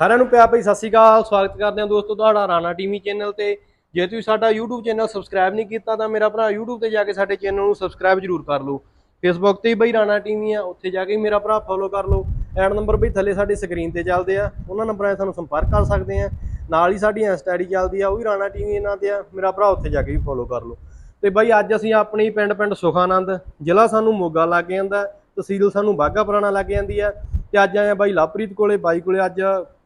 ਸਾਰਿਆਂ ਨੂੰ ਪਿਆਰ ਭਈ ਸਤਿ ਸ਼੍ਰੀ ਅਕਾਲ, ਸਵਾਗਤ ਕਰਦੇ ਹਾਂ ਦੋਸਤੋ ਤੁਹਾਡਾ ਰਾਣਾ ਟੀਵੀ ਚੈਨਲ ਤੇ। ਜੇ ਤੁਸੀਂ ਸਾਡਾ YouTube ਚੈਨਲ ਸਬਸਕ੍ਰਾਈਬ ਨਹੀਂ ਕੀਤਾ ਤਾਂ ਮੇਰਾ ਭਰਾ YouTube ਤੇ ਜਾ ਕੇ ਸਾਡੇ ਚੈਨਲ ਨੂੰ ਸਬਸਕ੍ਰਾਈਬ ਜਰੂਰ ਕਰ ਲਓ। Facebook ਤੇ ਵੀ ਬਈ ਰਾਣਾ ਟੀਵੀ ਆ, ਉੱਥੇ ਜਾ ਕੇ ਵੀ ਮੇਰਾ ਭਰਾ ਫੋਲੋ ਕਰ ਲਓ। ਐਡ ਨੰਬਰ ਬਈ ਥੱਲੇ ਸਾਡੇ ਸਕਰੀਨ ਤੇ ਚੱਲਦੇ ਆ, ਉਹਨਾਂ ਨੰਬਰਾਂ 'ਤੇ ਸਾਨੂੰ ਸੰਪਰਕ ਕਰ ਸਕਦੇ ਆ। ਨਾਲ ਹੀ ਸਾਡੀ ਇੰਸਟਾ ਆਈਡੀ ਚੱਲਦੀ ਆ, ਉਹ ਵੀ ਰਾਣਾ ਟੀਵੀ ਇਹਨਾਂ ਤੇ ਆ, ਮੇਰਾ ਭਰਾ ਉੱਥੇ ਜਾ ਕੇ ਵੀ ਫੋਲੋ ਕਰ ਲਓ। ਤੇ ਬਈ ਅੱਜ ਅਸੀਂ ਆਪਣੀ ਪਿੰਡ ਪਿੰਡ ਸੁਖਾਨੰਦ, ਜ਼ਿਲ੍ਹਾ ਸਾਨੂੰ ਮੋਗਾ ਲੱਗ ਜਾਂਦਾ, ਤਹਿਸੀਲ ਸਾਨੂੰ ਬਾਗਾ ਪੁਰਾਣਾ ਲੱਗ ਜਾਂਦੀ ਆ। ਤੇ ਅੱਜ ਆਏ ਬਾਈ ਲਵਪ੍ਰੀਤ ਕੋਲੇ, ਬਾਈ ਕੋਲੇ ਅੱਜ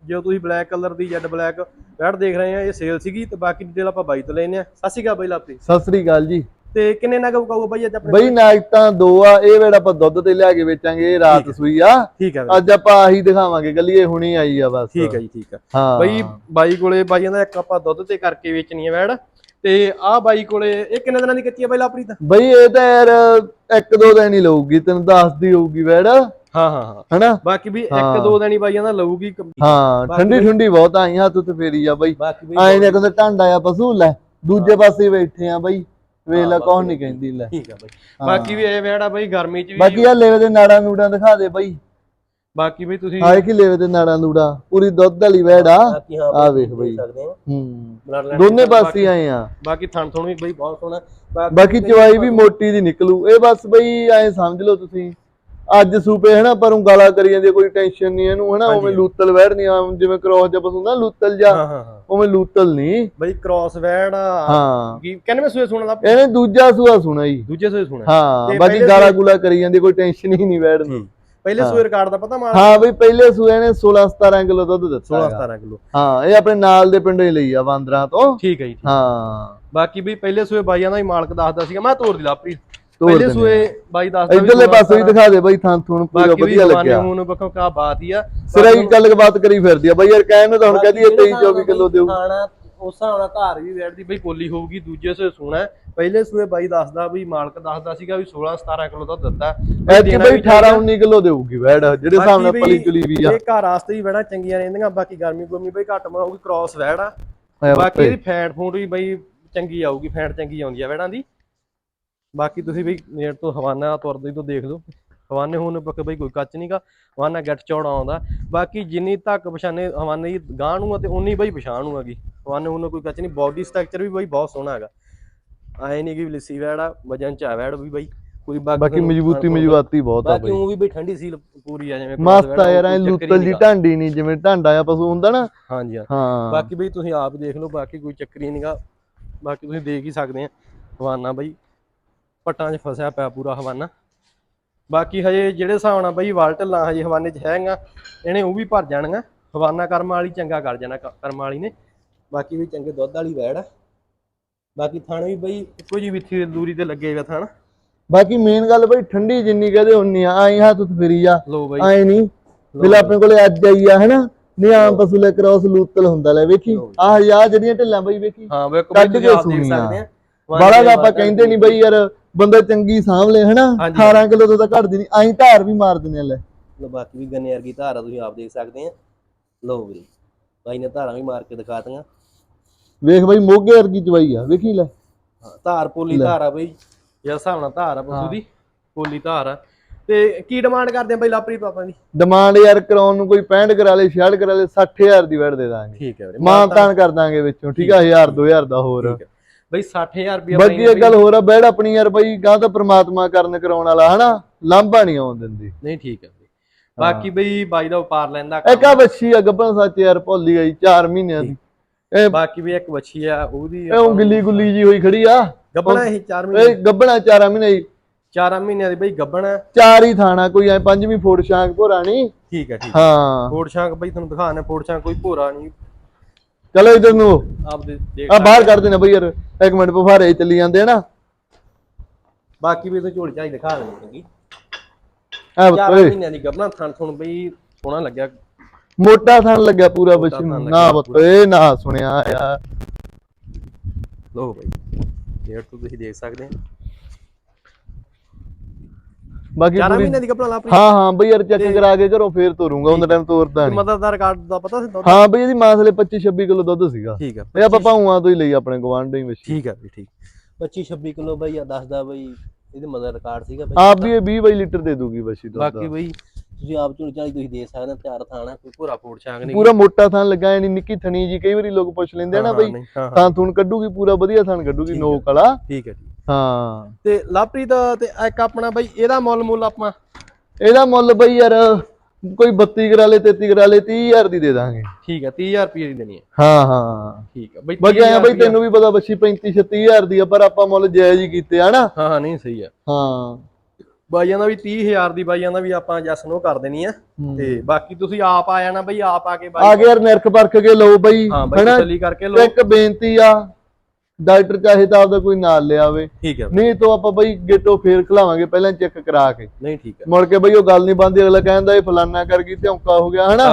ਜੋ ਤੁਸੀਂ ਬਲੈਕ ਕਲਰ ਦੀ ਜੈਡ ਬਲੈਕ ਬੈਟ ਦੇਖ ਰਹੇ ਆ ਇਹ ਸੇਲ ਸੀਗੀ ਤੇ ਬਾਕੀ ਡਿਟੇਲ ਆਪਾਂ ਬਾਈ ਤੋਂ ਲੈਨੇ ਆ। ਸਤਿ ਸ਼੍ਰੀ ਅਕਾਲ ਬਾਈ ਲਵਪ੍ਰੀਤ ਸਤਿ ਸ੍ਰੀ ਅਕਾਲ ਜੀ। ਤੇ ਕਿੰਨੇ ਨਗ ਕਹੂਗਾ ਬਾਈ ਅੱਜ ਆਪਣੇ ਬਈ ਨਾਗ ਤਾਂ ਦੋ ਆ ਇਹ ਵੇੜਾ ਆਪਾਂ ਦੁੱਧ ਤੇ ਲਿਆ ਕੇ ਵੇਚਾਂਗੇ ਇਹ ਰਾਤ ਸੂਈ ਆ। ਠੀਕ ਬਾਈ ਅੱਜ ਆਪਾਂ ਆਹੀ ਦਿਖਾਵਾਂਗੇ ਗੱਲੀ ਇਹ ਹੁਣੀ ਆਈ ਆ ਬਸ। ਠੀਕ ਹੈ ਜੀ ਠੀਕ ਹਾਂ। ਬਾਈ ਬਾਈ ਕੋਲੇ ਬਾਈਆਂ ਦਾ ਇੱਕ ਆਪਾਂ ਦੁੱਧ ਤੇ ਕਰਕੇ ਵੇਚਣੀ ਹੈ ਵੈੜ। ਤੇ ਆਹ ਬਾਈ ਕੋਲੇ ਇਹ ਕਿੰਨੇ ਦਿਨਾਂ ਦੀ ਕੱਚੀ ਹੈ ਬਾਈ ਲਵਪ੍ਰੀਤ ਬਈ ਇਹ ਤਾਂ ਯਾਰ ਇੱਕ ਦੋ ਦਿਨ ਹੀ ਲਊਗੀ ਤੈਨੂੰ ਦੱਸਦੀ ਹੋਊਗੀ ਵੇੜ। ਹਾਂ ਹਾਂ ਹਾਂ। ਹਨਾ? ਬਾਕੀ ਵੀ ਇੱਕ। ਦੋ ਦਿਨ ਹੀ ਬਾਈਆਂ ਦਾ ਲਊਗੀ ਕ- ਹਾਂ ਠੰਡੀ ਠੰਡੀ ਬਹੁਤ ਆਈ ਹੱਥ ਤੇ ਫੇਰੀ ਆ ਬਈ। ਬਾਕੀ ਵੀ ਆਏ ਨੇ ਕਹਿੰਦੇ ਢਾਂਡਾ ਆ ਪਸ਼ੂ ਲੈ ਦੂਜੇ ਪਾਸੇ ਬੈਠੇ ਆ ਬਈ। ਵੇਖ ਲੈ ਹਾਂ, ਕੌਣ ਨਹੀਂ ਕਹਿੰਦੀ ਲੈ। ਠੀਕ ਹੈ ਬਾਈ। ਬਾਕੀ ਵੀ ਇਹ ਆ ਬਾਈ ਗਰਮੀ ਚ ਵੀ ਬਾਕੀ ਆ ਲੇਵੇ ਦੇ ਨਾੜਾਂ ਨੂੜਾਂ ਦਿਖਾ ਦੇ ਬਈ। ਬਾਕੀ ਵੀ ਤੁਸੀਂ ਆਏ ਕਿ ਲੇਵੇ ਦੇ ਨਾੜਾਂ ਨੂੜਾਂ ਪੂਰੀ ਦੁੱਧ ਵਾਲੀ ਵੇੜ ਆ ਆ ਵੇਖ ਬਈ। ਹੋ ਦੋਨੇ ਪਾਸੇ ਆਏ ਆ। ਬਾਕੀ ਥਣ ਥਣ ਵੀ ਬਈ ਬਹੁਤ ਸੋਹਣਾ। ਬਾਕੀ ਚਵਾਈ ਵੀ ਮੋਟੀ ਦੀ ਨਿਕਲੂ। ਇਹ ਬਸ ਬਈ ਐ ਸਮਝ ਲਓ ਤੁਸੀਂ। ਅੱਜ ਸੂਪੇ ਹਨਾ ਪਰੋਂ ਗਾਲਾ ਕਰੀ ਜਾਂਦੀ ਆ, ਕੋਈ ਟੈਨਸ਼ਨ ਨਹੀਂ ਇਹਨੂੰ ਹਨਾ ਹਾਂਜੀ। ਉਵੇਂ ਲੂਤਲ ਵਹਿੜ ਨਹੀਂ ਆ ਜਿਵੇਂ ਕ੍ਰੋਸ ਜਿਹਾ ਪਸੂ ਹੁੰਦਾ ਲੂਤਲ ਜਾ ਹਾਂ ਹਾਂ ਹਾਂ। ਉਵੇਂ ਲੂਤਲ ਨਹੀਂ। ਬਈ ਕ੍ਰਾਸ ਵੈੜ ਹਾਂ। ਕੀ ਕਹਿੰਦੇ ਸੂਏ ਸੁਣਨ ਦਾ? ਇਹਨੇ ਦੂਜਾ ਸੂਆ ਸੁਣਾ ਜੀ। ਦੂਜੇ ਸੂਏ ਸੁਣਿਆ। ਹਾਂ ਤੇ ਬਾਕੀ ਪਹਿਲੇ ਗਾਲਾ ਕਰੀ ਜਾਂਦੀ ਕੋਈ ਟੈਨਸ਼ਨ ਹੀ ਨਹੀਂ ਵਹਿੜ ਨੂੰ ਪਹਿਲੇ। ਸੂਏ ਰਿਕਾਰਡ ਦਾ ਪਤਾ ਮਾਰ ਹਾਂ ਬਈ ਪਹਿਲੇ ਸੂਏ ਨੇ 16 17 ਕਿਲੋ ਦੁੱਧ ਦਿੱਤਾ 16 ਹੈਗਾ। 17 ਕਿਲੋ। ਹਾਂ ਇਹ ਆਪਣੇ ਨਾਲ ਦੇ ਪਿੰਡੋਂ ਹੀ ਲਈ ਆ ਬਾਂਦਰਾਂ ਤੋਂ। ਠੀਕ ਹੈ ਜੀ ਠੀਕ। ਹਾਂ। ਬਾਕੀ ਵੀ ਪਹਿਲੇ ਸੂਏ ਬਾਈਆਂ ਦਾ ਹੀ ਮਾਲਕ ਦੱਸਦਾ ਸੀਗਾ ਮੈਂ ਤੋਰ ਦੀ ਲਾਪਰੀ ਪਹਿਲੇ ਸੂਏ ਬਾਈ ਦੱਸਦਾ ਇਧਰਲੇ 16 ਪਾਸੇ ਵੀ ਦਿਖਾ ਦੇ ਬਈ ਥਾਂ ਥੂਣ ਪੂਰਾ ਵਧੀਆ ਲੱਗਿਆ। ਹੁਣ ਬੱਕੋ ਕਾ ਬਾਤ ਹੀ ਆ। ਸਿਰਾਈ ਗੱਲ ਬਾਤ ਕਰੀ ਫਿਰਦੀ ਆ। ਬਈ ਯਾਰ ਕਹਿਣ ਨੂੰ ਤਾਂ ਹੁਣ ਕਹਦੀ 23 24 ਕਿਲੋ ਦੇਊ ਖਾਣਾ ਉਸ ਹਿਸਾਬ ਨਾਲ ਧਾਰ ਵੀ ਵੈੜਦੀ ਬਈ ਪੋਲੀ ਹੋਊਗੀ ਦੂਜੇ ਸੂਏ ਸੋਣਾ ਹੈ। ਪਹਿਲੇ ਸੂਏ ਬਾਈ ਦੱਸਦਾ ਵੀ ਮਾਲਕ ਦੱਸਦਾ ਸੀਗਾ ਵੀ 16 17 ਕਿਲੋ ਦਾ ਦਿੱਤਾ। ਐਤਕੀ ਬਈ ਵੀ 18 19 ਕਿਲੋ ਦੇਊਗੀ ਵੈੜ ਜਿਹੜੇ ਹਿਸਾਬ ਨਾਲ ਪਲੀ ਚੁਲੀ ਵੀ ਆ। ਇਹ ਘਰ ਵਾਸਤੇ ਹੀ ਵੈੜਾਂ ਚੰਗੀਆਂ ਰਹਿੰਦੀਆਂ ਬਾਕੀ ਗਰਮੀ ਗੁਰਮੀ ਬਈ ਘੱਟ ਬਣਾਉਗੀ ਕ੍ਰਾਸ ਵੈੜ ਆ। ਬਾਕੀ। ਇਹਦੀ ਫੈਟ ਫੂਟ ਵੀ ਬਈ ਚੰਗੀ ਆਊਗੀ ਫੈਟ ਚੰਗੀ ਆਉਂਦੀ ਆ ਵੈੜਾਂ ਦੀ। ਬਾਕੀ ਤੁਸੀਂ ਬਈ ਨੇੜ ਤੋਂ ਹਵਾਨਾ ਤੁਰਦੇ ਤੋਂ ਦੇਖ ਲਓ। ਹਵਾਨੇ ਹੁਣ ਪੱਕ ਬਈ ਕੋਈ ਕੱਚ ਨਹੀਂਗਾ ਹਵਾਨਾ ਗੱਟ ਚੌੜਾ ਆਉਂਦਾ। ਬਾਕੀ ਜਿੰਨੀ ਧੱਕ ਪਛਾਣੇ ਹਵਾਨੇ ਦੀ ਗਾਂ ਨੂੰ ਤੇ ਉਨੀ ਬਈ ਪਛਾਣ ਨੂੰ ਹੈਗੀ। ਹਵਾਨੇ ਹੁਣ ਕੋਈ ਕੱਚ ਨਹੀਂ ਬਾਡੀ ਸਟਰਕਚਰ ਵੀ ਬਈ ਬਹੁਤ ਸੋਹਣਾ ਹੈਗਾ। ਆਏ ਨਹੀਂ ਕਿ ਲਿੱਸੀ ਵੈੜ ਵਜਨ ਚ ਵੈੜ ਵੀ ਬਈ। ਕੋਈ ਬਾਕੀ ਮਜ਼ਬੂਤੀ ਮਜ਼ਬੂਤੀ ਬਹੁਤ ਆ ਬਾਕੀ ਉਹ ਵੀ ਬਈ ਠੰਡੀ ਸੀਲ ਪੂਰੀ ਆ ਜਿਵੇਂ ਮਸਤ ਆ ਯਾਰ ਐ ਲੁੱਤਲ ਦੀ। ਢਾਂਡੀ ਨਹੀਂ ਜਿਵੇਂ ਢਾਂਡਾ ਆ ਪਸ਼ੂ ਹੁੰਦਾ ਨਾ। ਹਾਂਜੀ ਹਾਂ। ਬਾਕੀ ਬਈ ਤੁਸੀਂ ਆਪ ਦੇਖ ਲਓ ਬਾਕੀ ਕੋਈ ਚੱਕਰੀ ਨਹੀਂਗਾ ਬਾਕੀ ਤੁਸੀਂ ਦੇਖ ਹੀ ਸਕਦੇ ਆ। ਹਵਾਨਾ ਬਈ ਪੱਟਾਂ 'ਚ ਫਸਿਆ ਪਿਆ ਪੂਰਾ ਹਵਾਨਾ। ਬਾਕੀ ਹਜੇ ਜਿਹੜੇ ਹਿਸਾਬ ਨਾਲ ਬਈ ਵਾਲਟਲਾਂ ਹਜੇ ਹਵਾਨੇ 'ਚ ਹੈਗਾ ਇਹਨੇ ਉਹ ਵੀ ਭਰ ਜਾਣੀਆਂ। ਹਵਾਨਾ ਕਰਮ ਵਾਲੀ ਚੰਗਾ ਕਰ ਜਾਣਾ ਕਰਮ ਵਾਲੀ ਨੇ। ਬਾਕੀ ਵੀ ਚੰਗੇ ਦੁੱਧ ਵਾਲੀ ਵੈੜ ਆ। ਬਾਕੀ ਥਣ ਵੀ ਬਈ ਇੱਕੋ ਜੀ ਵਿੱਥੀ ਦੂਰੀ ਤੇ ਲੱਗੇ ਹੋਏ ਥਣ। ਬਾਕੀ ਮੇਨ ਗੱਲ ਬਈ ਠੰਡੀ ਜਿੰਨੀ ਕਹਦੇ ਉਨੀ ਆ ਆਈ ਹੱਥ ਤੇ ਫਿਰੀ ਬਈ। ਆਏ ਨਹੀਂ ਬਿਲ ਆਪਣੇ ਕੋਲੇ ਅੱਜ ਆਈ ਆ ਹਨਾ? ਨਹੀਂ ਆਮ ਪਸ਼ੂ ਲੈ ਕ੍ਰਾਸ ਲੂਤਲ ਹੁੰਦਾ ਲੈ ਵੇਖੀ? ਆਹ ਯਾ ਜਿਹੜੀਆਂ ਢਿੱਲਾਂ ਬਈ ਵੇਖੀ? ਹਾਂ ਬਈ ਕੱਢ ਕੇ। ਸਕਦੇ ਆ। ਬਾਲਾ ਦਾ ਆਪਾਂ ਕਹਿੰਦੇ ਨਹੀਂ ਬਈ ਯਾਰ ਬੰਦਾ ਚੰਗੀ ਸਾਂਭ ਲੈ ਹਨਾ? ਹਾਂਜੀ। 18 ਕਿਲੋ ਤੋਂ ਤਾਂ ਘਟਦੀ ਨਹੀਂ ਆਈ ਧਾਰ ਵੀ ਮਾਰ ਦਿੰਦੇ ਆ ਲੈ। ਲੋ ਬਾਕੀ ਵੀ ਗੰਨੇ ਵਰਗੀ ਧਾਰਾ ਤੁਸੀਂ ਆਪ ਦੇਖ ਸਕਦੇ ਆ। ਲੋ ਬਈ ਬਾਈ ਨੇ ਧਾਰਾਂ ਵੀ ਮਾਰ ਕੇ ਦਿਖਾਤੀਆਂ। ਵੇਖ ਬਈ ਮੋਗੇ ਵਰਗੀ ਚਵਾਈ ਆ ਵੇਖੀ ਲੈ। ਧਾਰ ਪੋਲੀ ਧਾਰ ਆ ਬਈ ਜਿਸ ਹਿਸਾਬ ਨਾਲ ਧਾਰ ਆ ਪਸ਼ੂ ਦੀ ਪੋਲੀ ਧਾਰ ਆ। ਤੇ ਕੀ ਡਿਮਾਂਡ ਕਰਦੇ ਆ ਬਈ ਲਾਪਰੀ ਪਾਪਾ ਦੀ? ਡਿਮਾਂਡ ਯਾਰ ਕਰਾਉਣ ਨੂੰ ਕੋਈ 65 ਕਰਾ ਲੇ 66 ਕਰਾ ਲੇ 60000 ਦੀ ਵੜ ਦੇ ਦਾਂਗੇ। ਠੀਕ ਹੈ ਵੀਰੇ ਮਾਂ ਤਾਨ ਕਰ ਦਾਂਗੇ ਵਿੱਚੋਂ ਠੀਕ ਆ 1000 2000 ਦਾ ਹੋਰ। ਠੀਕ ਹੈ। ਬਈ 60000 ਰੁਪਏ ਬਾਕੀ ਇਹ ਗੱਲ ਹੋਰ ਆ ਬੈੜ ਆਪਣੀ ਯਾਰ ਬਈ ਗਾਂ ਤਾਂ ਪ੍ਰਮਾਤਮਾ ਕਰਨ ਕਰਾਉਣ ਵਾਲਾ ਹਨਾ? ਲਾਂਭਾ ਨਹੀਂ ਆਉਣ ਦਿੰਦੀ। ਨਹੀਂ ਠੀਕ ਹੈ ਬਈ। ਬਾਕੀ ਬਈ ਬਾਈ ਦਾ ਵਪਾਰ ਲੈਂਦਾ ਇੱਕ ਆ ਬੱਚੀ ਆ ਗੱਬਨ ਸੱਚ ਯਾਰ ਭੁੱਲੀ ਗਈ 4 ਮਹੀਨਿਆਂ ਦੀ। ਇਹ ਬਾਕੀ ਵੀ ਇੱਕ ਵੱਛੀ ਆ ਉਹਦੀ ਇਹ ਊਂ ਗਿੱਲੀ ਜੀ ਹੋਈ ਖੜੀ ਆ। ਗੱਬਣਾ ਇਹ 4 ਮਹੀਨੇ। ਇਹ ਗੱਬਣਾ 4 ਮਹੀਨੇ ਦੀ। 4 ਮਹੀਨਿਆਂ ਦੀ ਬਈ ਗੱਬਣਾ ਚਾਰ ਹੀ ਥਾਣਾ ਕੋਈ ਐ ਪੰਜਵੀਂ ਫੋੜ ਸ਼ਾਂਕ ਭੋਰਾ ਨਹੀਂ। ਠੀਕ ਹੈ ਠੀਕ ਹਾਂ। ਫੋੜ ਸ਼ਾਂਕ ਬਈ ਤੁਹਾਨੂੰ ਦਿਖਾਣੇ ਫੋੜ ਸ਼ਾਂਕ ਕੋਈ ਭੋਰਾ ਨਹੀਂ। ਚਲੋ ਇਧਰ ਨੂੰ। ਆਪ ਦੇ ਦੇਖ ਆ ਬਾਹਰ ਕਰ ਦੇਣਾ ਬਈ ਯਾਰ। ਇੱਕ ਮਿੰਟ ਬਫਾਰੇ ਚੱਲੀ ਜਾਂਦੇ ਆ ਨਾ। ਬਾਕੀ ਵੀ ਤੇ ਝੋਲੀ ਝਾਈ ਦਿਖਾ ਦੇਣੀ ਆ 4 ਓਏ। ਮਹੀਨਿਆਂ ਦੀ ਗੱਬਣਾ ਥਣ ਥਣ ਬਈ ਸੋਹਣਾ ਲੱਗਿਆ। ਮੋਟਾ ਥਣ ਲੱਗਿਆ ਪੂਰਾ ਬੱਚੀ ਥਣ ਨੂੰ ਲੱਗਿਆ ਇਹ ਨਾ ਸੁਣਿਆ ਯਾਰ। ਲੋ ਬਈ ਤੋਂ ਤੁਸੀਂ ਦੇਖ ਸਕਦੇ ਆ। ਬਾਕੀ 4 ਪੂਰੀ ਮਹੀਨਿਆਂ ਦੀ ਗੱਬਣਾ ਲਾਪਰੀ ਹਾਂ ਹਾਂ ਬਈ ਯਾਰ ਚੈੱਕ ਕਰਾ ਕੇ ਘਰੋਂ ਫੇਰ ਤੋਰੂੰਗਾ ਉਹਨਾਂ ਟਾਈਮ ਤੋਰਦਾ ਨਹੀਂ ਮਦਰ ਦਾ ਰਿਕਾਰਡ ਦਾ ਪਤਾ ਸੀ ਤੁਹਾਨੂੰ? ਹਾਂ ਬਈ ਇਹਦੀ ਮਾਸਲੇ 25 26 ਕਿਲੋ ਦੁੱਧ ਸੀਗਾ। ਠੀਕ ਹੈ ਇਹ ਆਪਾਂ ਭਾਊਆਂ ਤੋਂ ਹੀ ਲਈ ਆਪਣੇ ਗਵਾਂਢੀ ਵਿੱਚ। ਠੀਕ ਹੈ ਵੀ ਠੀਕ। 25 26 ਕਿਲੋ ਬਈ ਆ ਦੱਸਦਾ ਬਈ ਇਹਦੇ ਮਦਰ ਰਿਕਾਰਡ ਸੀਗਾ ਬਈ ਆਪ ਵੀ ਇਹ 20 22 ਲੀਟਰ ਦੇ ਦੂਗੀ ਬੱਚੀ ਦੁੱਧ ਬਾਕੀ ਬਈ ਤੁਸੀਂ ਆਪ ਝੋਲੀ ਝਾਲੀ ਤੁਸੀਂ ਦੇ ਸਕਦੇ ਹੋ ਤਿਆਰ ਥਾਣਾ ਕੋਈ ਭੂਰਾ ਫੋੜ ਛਾਂਗ ਨਹੀਂ ਪੂਰਾ ਮੋਟਾ ਥਾਂ ਲੱਗਾ ਐ ਨਿੱਕੀ ਥਣੀ ਜੀ ਕਈ ਵਾਰੀ ਲੋਕ ਪੁੱਛ ਲੈਂਦੇ ਆ ਨਾ ਬਈ ਥਾਂ ਥੂਣ ਕੱਢੂਗੀ ਪੂਰਾ ਵਧੀਆ ਥਾਂ ਕੱਢੂਗੀ ਨੋਕ ਵਾਲਾ। ਠੀਕ ਹੈ ਹਾਂ। ਤੇ ਲਾਪਰੀ ਦਾ ਤੇ ਇੱਕ ਆਪਣਾ ਬਾਈ ਇਹਦਾ ਮੁੱਲ ਮੁੱਲ ਆਪਾਂ? ਇਹਦਾ ਮੁੱਲ ਬਈ ਯਾਰ ਕੋਈ 32 ਕਰਾ ਲੇ 33 ਕਰਾ ਲੇ 30000 ਦੀ ਦੇ ਦਾਂਗੇ। ਠੀਕ ਹੈ 30000 ਰੁਪਏ ਦੀ ਦੇਣੀ ਹੈ ਹਾਂ ਹਾਂ। ਠੀਕ ਹੈ ਬਈ ਬਾਕੀ ਆਇਆ 30,000 ਬਈ ਤੈਨੂੰ ਵੀ ਪਤਾ ਬੱਚੀ 35 36000 ਦੀ ਆ ਪਰ ਆਪਾਂ ਮੁੱਲ ਜਾਇਜ਼ ਹੀ ਕੀਤੇ ਆ ਨਾ ਹਾਂ ਹਾਂ ਨਹੀਂ ਸਹੀ ਹੈ ਹਾਂ। ਬਾਈਆਂ ਦਾ ਵੀ 30000 ਦੀ ਬਾਈਆਂ ਦਾ ਵੀ ਆਪਾਂ ਜੈਸ ਨੂੰ ਕਰ ਦੇਣੀ ਆ। ਤੇ ਬਾਕੀ ਤੁਸੀਂ ਆਪ ਆ ਜਾਣਾ ਬਈ ਆਪ ਆ ਕੇ ਬਾਈ ਆ ਗਿਆ ਯਾਰ ਨਿਰਖ ਪਰਖ ਕੇ ਲਓ ਬਈ ਹਾਂ ਬਾਈ ਹਨਾ? ਤਸੱਲੀ ਕਰਕੇ ਲੋ ਇੱਕ ਬੇਨਤੀ ਆ ਡਾਕਟਰ ਚਾਹੇ ਤਾਂ ਆਪਦਾ ਕੋਈ ਨਾਲ ਲਿਆਵੇ। ਠੀਕ ਹੈ। ਨਹੀਂ ਤਾਂ ਆਪਾਂ ਬਈ ਗੇਟੋ ਫੇਰ ਖਲਾਵਾਂਗੇ ਪਹਿਲਾਂ ਚੈੱਕ ਕਰਾ ਕੇ। ਨਹੀਂ ਠੀਕ ਹੈ। ਮੁੜ ਕੇ ਬਈ ਉਹ ਗੱਲ ਨਹੀਂ ਬੰਦੀ ਅਗਲਾ ਕਹਿੰਦਾ ਇਹ ਫਲਾਨਾ ਕਰ ਗਈ ਧੌਂਕਾ ਹੋ ਗਿਆ ਹਨਾ?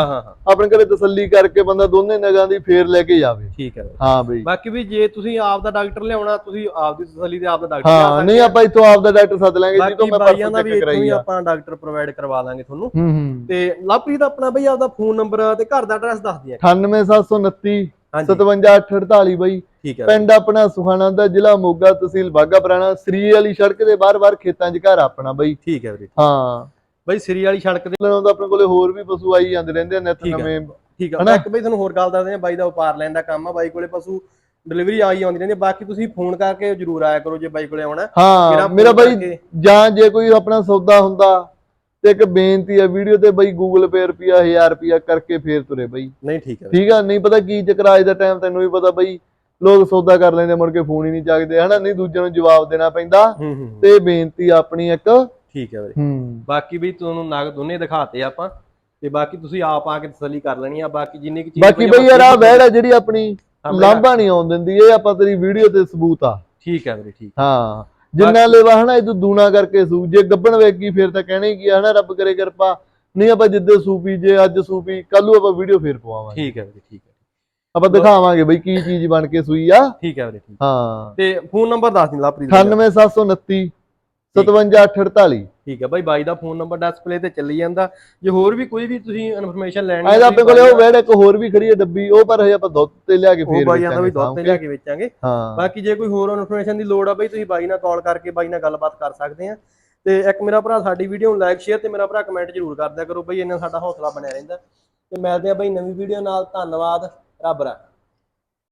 ਆਪਣੇ ਘਰੇ ਤਸੱਲੀ ਕਰਕੇ ਬੰਦਾ ਦੋਨੇ ਨਗਾਂ ਦੀ ਫੇਰ ਲੈ ਕੇ ਜਾਵੇ। ਠੀਕ ਹੈ। ਹਾਂ ਬਈ। ਬਾਕੀ ਵੀ ਜੇ ਤੁਸੀਂ ਆਪ ਦਾ ਡਾਕਟਰ ਲਿਆਉਣਾ ਤੁਸੀਂ ਆਪ ਦੀ ਤਸੱਲੀ ਤੇ ਆਪ ਦਾ ਡਾਕਟਰ ਲਿਆ ਹਾਂ ਨਹੀਂ ਆਪਾਂ ਇੱਥੋਂ ਆਪਦਾ ਡਾਕਟਰ ਸੱਦ ਲਾਂਗੇ ਜੀ ਤੋਂ ਬਾਕੀ ਮੈਂ ਬਾਈਆਂ ਪਰਸੋਂ ਦਾ ਵੀ ਚੈੱਕ ਕਰਾਈ ਆ। ਆਪਾਂ ਡਾਕਟਰ ਪ੍ਰੋਵਾਈਡ ਕਰਵਾ ਦਾਂਗੇ ਤੁਹਾਨੂੰ। ਹੂੰ ਹੂੰ। ਤੇ ਲਵਪ੍ਰੀਤ ਦਾ ਆਪਣਾ ਬਈ ਆਪਦਾ ਫੋਨ ਨੰਬਰ ਤੇ ਘਰ ਦਾ ਐਡਰੈਸ ਦੱਸ ਦਿਆ। 98729 ਹਾਂਜੀ 57848 ਬਈ। ਠੀਕ ਹੈ ਪਿੰਡ ਆਪਣਾ ਸੁਖਾਣਾ ਦਾ ਜ਼ਿਲ੍ਹਾ ਮੋਗਾ ਤਹਿਸੀਲ ਬਾਗਾ ਪੁਰਾਣਾ ਸ੍ਰੀ ਵਾਲੀ ਸੜਕ ਦੇ ਬਾਰ-ਬਾਰ ਖੇਤਾਂ 'ਚ ਘਰ ਆਪਣਾ ਬਈ। ਠੀਕ ਹੈ ਵੀਰੇ। ਹਾਂ। ਬਈ ਸ੍ਰੀ ਵਾਲੀ ਸੜਕ ਦੇ ਤਾਂ ਆਪਣੇ ਕੋਲੇ ਹੋਰ ਵੀ ਪਸ਼ੂ ਆਈ ਜਾਂਦੇ ਰਹਿੰਦੇ ਆ। ਨਵੇਂ। ਠੀਕ? ਆ। ਇੱਕ ਬਈ ਤੁਹਾਨੂੰ ਹੋਰ ਗੱਲ ਦੱਸਦੇ ਆ ਬਾਈ ਦਾ ਵਪਾਰ ਲੈਣ ਦਾ ਕੰਮ ਆ ਬਾਈ ਕੋਲੇ ਪਸ਼ੂ ਡਿਲੀਵਰੀ ਆਈ ਆਉਂਦੀ ਰਹਿੰਦੀ। ਬਾਕੀ ਤੁਸੀਂ ਫੋਨ ਕਰਕੇ ਜਰੂਰ ਆਇਆ ਕਰੋ ਜੇ ਬਾਈ ਕੋਲੇ ਆਉਣਾ। ਹਾਂ ਮੇਰਾ ਬਾਈ ਜਾਂ ਜੇ ਕੋਈ ਆਪਣਾ ਸੌਦਾ ਹੁੰਦਾ ਤੇ ਇੱਕ ਬੇਨਤੀ ਆ ਵੀਡੀਓ ਤੇ ਬਈ ਗੂਗਲ ਪੇ ਰੁਪਿਆ 1000 ਰੁਪਿਆ ਕਰਕੇ ਫੇਰ ਤੁਰੇ ਬਈ। ਨਹੀਂ ਠੀਕ ਹੈ। ਠੀਕ ਆ? ਨਹੀਂ ਪਤਾ ਕੀ ਚੱਕਰ ਅੱਜ ਦਾ ਟਾਈਮ ਤੈਨੂੰ ਵੀ ਪਤਾ ਬਈ ਲੋਕ ਸੌਦਾ ਕਰ ਲੈਂਦੇ ਮੁੜ ਕੇ ਫੋਨ ਹੀ ਨਹੀਂ ਚੱਕਦੇ ਹਨਾ? ਨਹੀਂ ਦੂਜਿਆਂ ਨੂੰ ਜਵਾਬ ਦੇਣਾ ਪੈਂਦਾ। ਹੂੰ ਹੂੰ ਤੇ ਬੇਨਤੀ ਆਪਣੀ ਇੱਕ। ਠੀਕ ਹੈ ਵੀਰੇ। ਹੂੰ। ਬਾਕੀ ਵੀ ਤੁਹਾਨੂੰ ਨਗ ਦੋਨੇ ਦਿਖਾਤੇ ਆਪਾਂ ਤੇ ਬਾਕੀ ਤੁਸੀਂ ਆਪ ਆ ਕੇ ਤਸੱਲੀ ਕਰ ਲੈਣੀ ਆ ਬਾਕੀ ਜਿੰਨੀ ਕੁ ਚੀਜ਼ ਬਾਕੀ ਬਈ ਯਾਰ ਆ ਵਹਿੜ ਆ ਜਿਹੜੀ ਆਪਣੀ ਹਾਂ। ਲਾਂਭਾ ਨਹੀਂ ਆਉਣ ਦਿੰਦੀ ਇਹ ਆਪਾਂ ਤੇਰੀ ਵੀਡੀਓ ਤੇ ਸਬੂਤ ਆ। ਠੀਕ ਹੈ ਵੀਰੇ ਠੀਕ ਹਾਂ। ਜਿੰਨਾ ਲੈਵਾ ਹਨਾ ਇਹ ਤੂੰ ਦੂਣਾ ਕਰਕੇ ਸੂ ਜੇ ਗੱਬਣ ਵੇਗੀ ਫਿਰ ਤਾਂ ਕਹਿਣਾ ਕੀ ਹਨਾ ਰੱਬ ਕਰੇ ਕਿਰਪਾ। ਨਹੀਂ ਆਪਾਂ ਜਿੱਦੇ ਸੂਪੀ ਜੇ ਅੱਜ ਸੂਪੀ ਕੱਲ ਨੂੰ ਆਪਾਂ ਵੀਡੀਓ ਫੇਰ ਪਵਾਵਾਂਗੇ। ਠੀਕ ਹੈ ਵੀਰੇ ਠੀਕ ਹੈ ਆਪਾਂ ਦਿਖਾਵਾਂਗੇ ਬਈ ਕੀ ਚੀਜ਼ ਬਣ ਕੇ ਸੂਈ ਆ। ਠੀਕ ਹੈ ਵੀਰੇ ਠੀਕ ਹਾਂ। ਤੇ ਫੋਨ ਨੰਬਰ ਦੱਸ ਦਿਓ ਲਵਪ੍ਰੀਤ ਦਾ। 98729 57848 ਠੀਕ ਹੈ ਬਾਈ ਬਾਈ ਦਾ ਫੋਨ ਨੰਬਰ ਡਿਸਪਲੇ ਤੇ ਚੱਲੀ ਜਾਂਦਾ। ਜੇ ਹੋਰ ਵੀ ਕੋਈ ਵੀ ਤੁਸੀਂ ਇਨਫੋਰਮੇਸ਼ਨ ਲੈਣੀ ਐਦਾ ਆਪਣੇ ਕੋਲੇ ਉਹ ਵੈੜ ਇੱਕ ਹੋਰ ਵੀ ਖੜੀ ਹੈ ਡੱਬੀ ਉਹ ਪਰ ਹਜੇ ਆਪਾਂ ਦੁੱਧ ਤੇ ਲਿਆ ਕੇ ਉਹ ਫੇਰ ਬਾਈਆਂ ਦਾ ਵੀ ਦੁੱਧ ਤੇ ਲਿਆ ਕੇ ਵੇਚਾਂਗੇ। ਹਾਂ। ਬਾਕੀ ਜੇ ਕੋਈ ਹੋਰ ਇਨਫੋਰਮੇਸ਼ਨ ਦੀ ਲੋੜ ਆ ਬਈ ਤੁਸੀਂ ਬਾਈ ਨਾਲ ਕਾਲ ਕਰਕੇ ਬਾਈ ਨਾਲ ਗੱਲਬਾਤ ਕਰ ਸਕਦੇ ਆ। ਤੇ ਇੱਕ ਮੇਰਾ ਭਰਾ ਸਾਡੀ ਵੀਡੀਓ ਨੂੰ ਲਾਈਕ ਸ਼ੇਅਰ ਤੇ ਮੇਰਾ ਭਰਾ ਕਮੈਂਟ ਜ਼ਰੂਰ ਕਰ ਦਿਆ ਕਰੋ ਬਈ ਇਹਨਾਂ ਸਾਡਾ ਹੌਸਲਾ ਬਣਿਆ ਰਹਿੰਦਾ। ਤੇ ਮਿਲਦੇ ਆ ਬਈ ਨਵੀਂ ਵੀਡੀਓ ਨਾਲ ਧੰਨਵਾਦ ਰੱਬ ਰੱਖ।